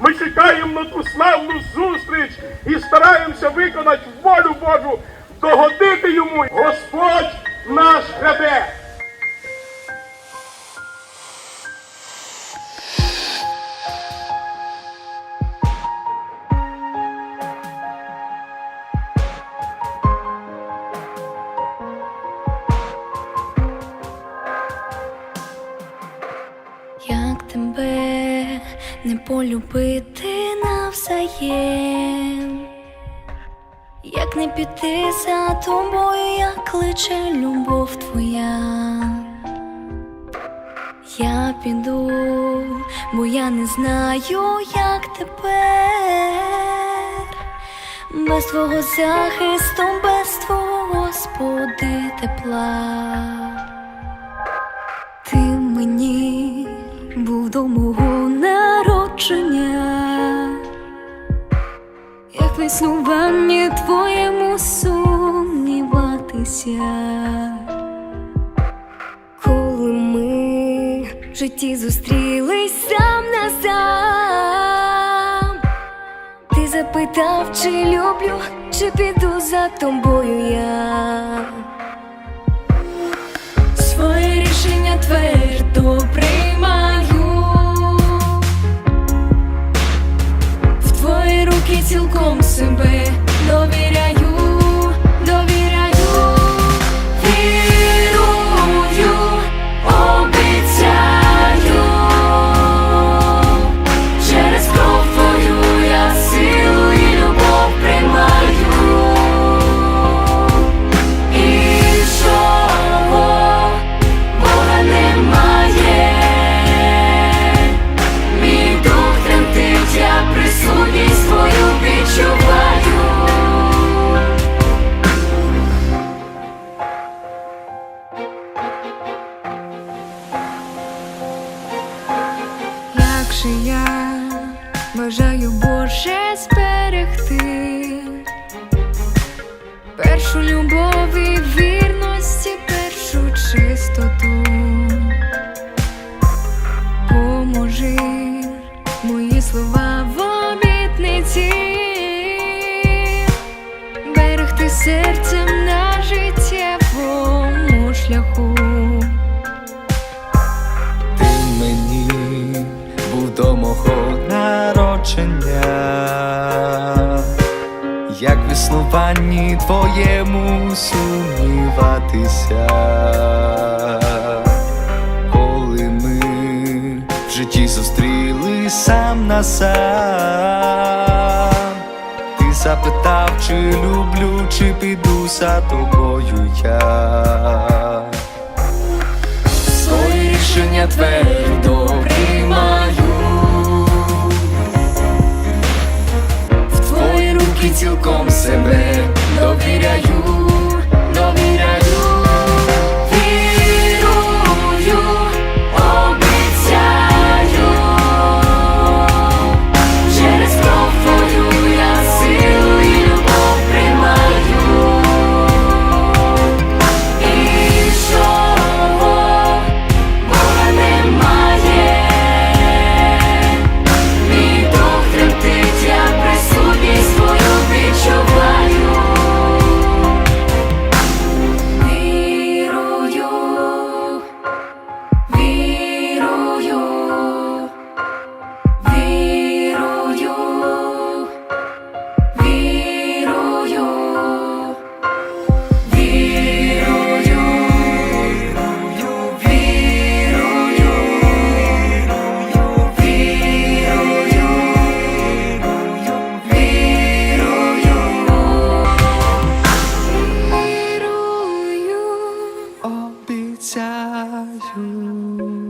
Ми чекаємо на ту славну зустріч і стараємося виконати волю Божу, догодити йому. Господь наш гребе. Не полюбити навзаєм, як не піти за тобою, як кличе любов твоя, я піду, бо я не знаю, як тепер, без твого захисту, без твого Господи тепла. Ти мені був до мого народження, як в існуванні твоєму сумніватися, коли ми в житті зустрілись сам на сам, ти запитав, чи люблю, чи піду за тобою я. Своє рішення твердо приймаю цілком себе довіряю, бажаю Боже зберегти першу любов і вірності, першу чистоту. Поможи мої слова в обітниці, народження, як в існуванні твоєму сумніватися, коли ми в житті зустріли сам на сам, ти запитав, чи люблю, чи піду за тобою я. Своє рішення твердо 加油